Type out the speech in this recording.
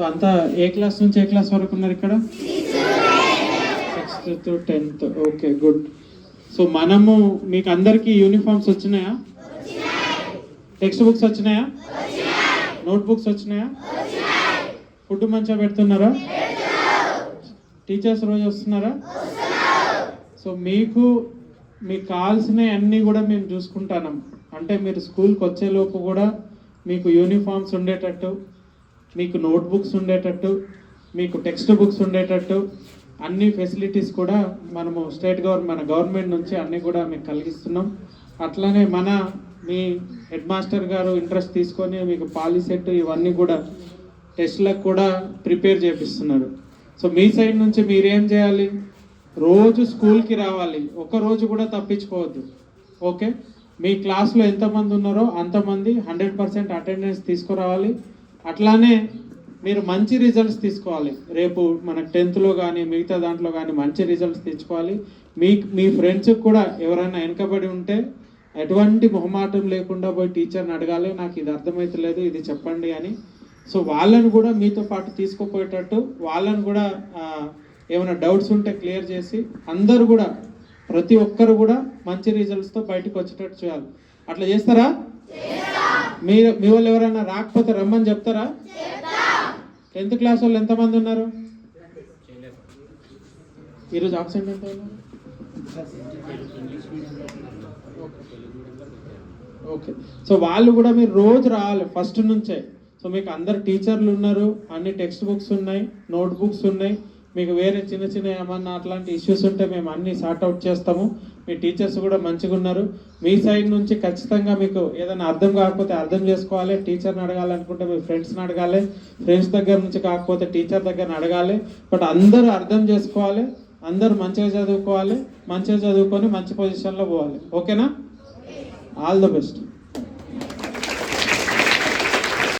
So అంతా ఏ class నుంచి ఏ class వరకు ఉన్నారు ఇక్కడ? Sixth to tenth okay good so మనము మీకు అందరికీ యూనిఫామ్స్ వచ్చినాయా? టెక్స్ట్ బుక్స్ వచ్చినాయా? నోట్ బుక్స్ వచ్చినాయా? ఫుడ్ మంచిగా పెడుతున్నారా? టీచర్స్ రోజు వస్తున్నారా? సో మీకు మీకు కావాల్సినవి అన్నీ కూడా మేము చూసుకుంటాం అంటే మీరు స్కూల్కి వచ్చేలోపు కూడా మీకు యూనిఫామ్స్ ఉండేటట్టు మీకు నోట్బుక్స్ ఉండేటట్టు మీకు టెక్స్ట్ బుక్స్ ఉండేటట్టు అన్ని ఫెసిలిటీస్ కూడా మనము స్టేట్ గవర్నమెంట్ మన గవర్నమెంట్ నుంచి అన్నీ కూడా మీకు కలిగిస్తున్నాం. అట్లనే మన మీ హెడ్ మాస్టర్ గారు ఇంట్రెస్ట్ తీసుకొని మీకు పాలిసెట్ ఇవన్నీ కూడా టెస్ట్లకు కూడా ప్రిపేర్ చేపిస్తున్నారు. సో మీ సైడ్ నుంచి మీరేం చేయాలి? రోజు స్కూల్కి రావాలి. ఒక రోజు కూడా తప్పించుకోవద్దు. ఓకే? మీ క్లాస్లో ఎంతమంది ఉన్నారో అంతమంది హండ్రెడ్ పర్సెంట్ అటెండెన్స్ తీసుకురావాలి. అట్లానే మీరు మంచి రిజల్ట్స్ తీసుకోవాలి. రేపు మనకు టెన్త్లో కానీ మిగతా దాంట్లో కానీ మంచి రిజల్ట్స్ తెచ్చుకోవాలి. మీ మీ ఫ్రెండ్స్కి కూడా ఎవరైనా వెనకబడి ఉంటే ఎటువంటి మొహమాటం లేకుండా పోయి టీచర్ని అడగాలి. నాకు ఇది అర్థమవుతలేదు ఇది చెప్పండి అని. సో వాళ్ళని కూడా మీతో పాటు తీసుకుపోయేటట్టు వాళ్ళని కూడా ఏమైనా డౌట్స్ ఉంటే క్లియర్ చేసి అందరూ కూడా ప్రతి ఒక్కరు కూడా మంచి రిజల్ట్స్తో బయటకు వచ్చేటట్టు చేయాలి. అట్లా చేస్తారా? మీరు మీ వాళ్ళు ఎవరైనా రాకపోతే రమ్మని చెప్తారా? టెన్త్ క్లాస్ వాళ్ళు ఎంతమంది ఉన్నారు? ఈరోజు ఆబ్సెంట్ ఎంత? ఓకే. సో వాళ్ళు కూడా మీరు రోజు రావాలి ఫస్ట్ నుంచే. సో మీకు అందరు టీచర్లు ఉన్నారు అన్ని టెక్స్ట్ బుక్స్ ఉన్నాయి నోట్ బుక్స్ ఉన్నాయి. మీకు వేరే చిన్న చిన్న ఏమన్నా అట్లాంటి ఇష్యూస్ ఉంటే మేము అన్నీ సార్ట్ అవుట్ చేస్తాము. మీ టీచర్స్ కూడా మంచిగా ఉన్నారు. మీ సైడ్ నుంచి ఖచ్చితంగా మీకు ఏదైనా అర్థం కాకపోతే అర్థం చేసుకోవాలి. టీచర్ని అడగాలనుకుంటే మీ ఫ్రెండ్స్ని అడగాలి. ఫ్రెండ్స్ దగ్గర నుంచి కాకపోతే టీచర్ దగ్గర అడగాలి. బట్ అందరూ అర్థం చేసుకోవాలి. అందరూ మంచిగా చదువుకోవాలి. మంచిగా చదువుకొని మంచి పొజిషన్లో పోవాలి. ఓకేనా ఆల్ ద బెస్ట్